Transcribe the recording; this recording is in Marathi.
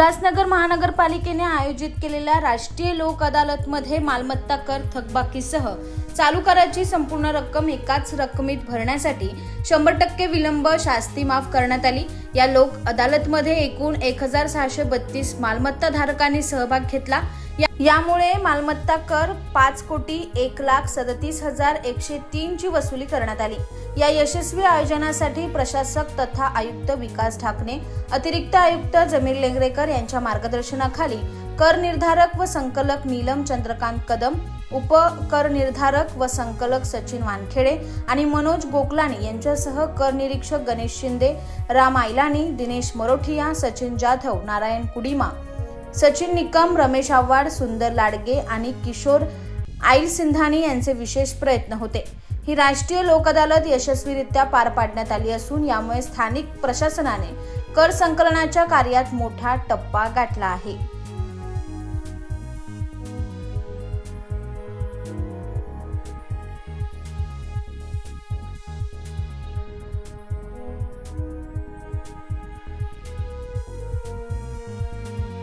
उल्हासनगर महानगरपालिकेने आयोजित केलेल्या राष्ट्रीय लोक अदालतमध्ये मालमत्ता कर थकबाकीसह चालू कराची संपूर्ण रक्कम एकाच रकमेत भरण्यासाठी शंभर टक्के विलंब शास्ती माफ करण्यात आली. या लोक अदालतमध्ये एकूण एक हजार सहाशे बत्तीस मालमत्ता धारकांनी सहभाग घेतला. यामुळे मालमत्ता कर पाच कोटी एक लाख सदतीस हजार एकशे तीन ची वसुली करण्यात आली. या यशस्वी आयोजनासाठी प्रशासक तथा आयुक्त विकास ढाकणे अतिरिक्त आयुक्त जमीर लेंगरेकर यांच्या मार्गदर्शनाखाली कर निर्धारक व संकलक नीलम चंद्रकांत कदम उप कर निर्धारक व संकलक सचिन वानखेडे आणि मनोज गोकलाणी यांच्यासह कर निरीक्षक गणेश शिंदे राम आयलानी दिनेश मरोठिया सचिन जाधव नारायण कुडिमा सचिन निकम रमेश आव्हाड सुंदर लाडगे आणि किशोर आईल सिंधानी यांचे विशेष प्रयत्न होते. ही राष्ट्रीय लोक अदालत यशस्वीरित्या पार पाडण्यात आली असून यामुळे स्थानिक प्रशासनाने कर संकलनाच्या कार्यात मोठा टप्पा गाठला आहे.